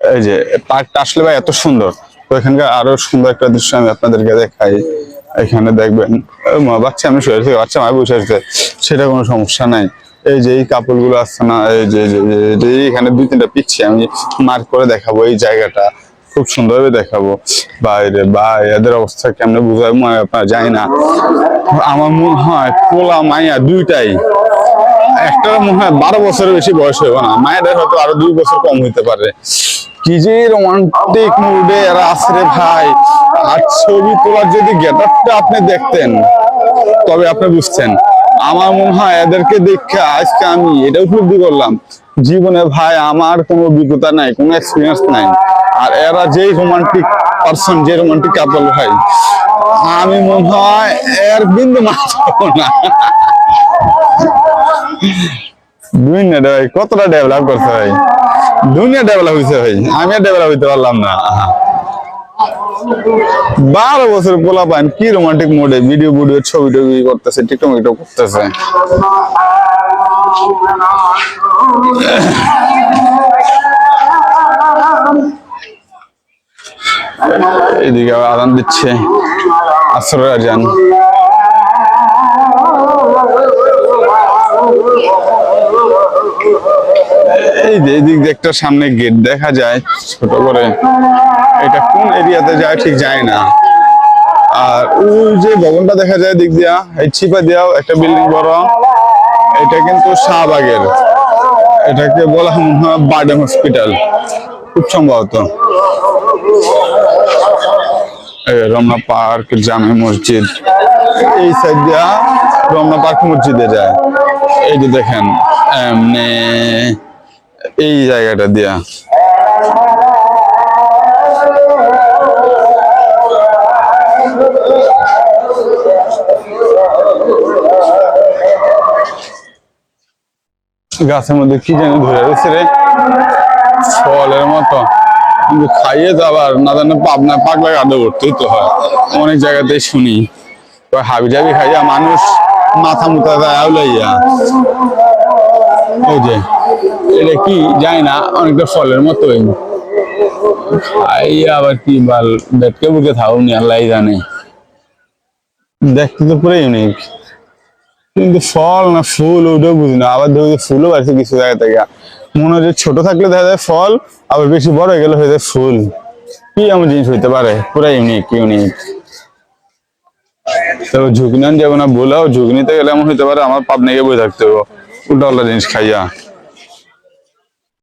এই যে পার্কটা আসলে ভাই এত সুন্দর। তো এখানকার আরও সুন্দর একটা দৃশ্য আমি আপনাদেরকে দেখাই। এখানে দেখবেন বাচ্চা আমি শুয়ে আছি, বাচ্চা মায় বসে আছে, সেটা কোনো সমস্যা নাই। এই যে এই কাপড়গুলো আসছে না, এই যে এখানে দুই তিনটা পিচ্ছি, আমি মার্ক করে দেখাবো এই জায়গাটা। খুব সুন্দরভাবে দেখাবো। বাইরে বা এদের অবস্থা কেমনে বুঝাবো আমি আপনার জানি না। আমার মনে হয় পোলা মাইয়া দুইটাই। একটা মনে হয় বারো বছরের বেশি বয়স হবে না, মায়েদের হয়তো আরও দুই বছর কম হইতে পারে। কি যে রোমান্টিক মুডে এরা আছে রে ভাই। আর ছবি তোলার যদি গেটআপটা আপনি দেখতেন, তবে আপনি বুঝছেন। আমার মনে হয় এদেরকে দেখে আজকে আমি এটা উপলব্ধি করলাম। জীবনে ভাই আমার কোনো অভিজ্ঞতা নাই, কোনো এক্সপিরিয়েন্স নাই। আর এরা যেই রোমান্টিক পার্সন যে রোমান্টিক কাপল ভাই, আমি মনে হয় এর বিন্দু মাত্র না। দুনিয়া ভাই, কতটা ডেভেলপ করছে ভাই। দুনিয়া ডেভেলপ হয়েছে ভাই। আমি ডেভেলপ হইতে পারলাম না। বারো বছর পোলা পান কি রোমান্টিক মোডে ভিডিও ভিডিও ছবি টবি করতেছে টিকটক টিকটক করতেছে। এদিকে আদান দিচ্ছে। আসর আজান এই যে একটা সামনে গেট দেখা যায়, ছোট করে। এটা কোন এরিয়াতে যায় ঠিক যায় না। আর ওই যে ভবনটা দেখা যায় দিক দিয়া, এই চিপা দিয়াও একটা বিল্ডিং বড়। এটা কিন্তু শাহবাগের। এটাকে বলা হয় বার্ডেন হসপিটাল। খুব সম্ভবত। রমনা পার্ক, জামে মসজিদ। এই সাইড দিয়া রমনা পার্ক মসজিদে যায়। এই যে দেখেন, এমনি এই জায়গাটা দিয়া। গাছের মধ্যে কি জানি ধরে রয়েছে রে। ফলের মতো। কিন্তু খাইয়ে তো আবার না জানে পাবনা পাগলা গাদে উঠতেই তো হয়। অনেক জায়গাতেই শুনি। হাবি জাবি খাইয়া মানুষ মাথা মুথা দেয় ওই যে। এটা কি জানি না, অনেকটা ফলের মতোই খাইয়া আবার কি বাল বেটকে বুকে থাও নি আল্লাহ জানে। দেখতে তো পুরো ইউনিক কিন্তু ফল না, ফুল ওটাও বুঝি না, আবার ধরো ফুলও বাড়ছে কিছু জায়গা থেকে। মনে হয় ছোট থাকলে দেখা যায় ফল, আবার বেশি বড় হয়ে গেলে হয়ে যায় ফুল। কি এমন জিনিস হইতে পারে? পুরো ইউনিক ইউনিক তো ঝুঁকি নেন যাব না বলেও ঝুঁকি নিতে গেলে এমন হইতে পারে, আমার পাবনাকে বই থাকতে হবে উল্টা জিনিস খাইয়া।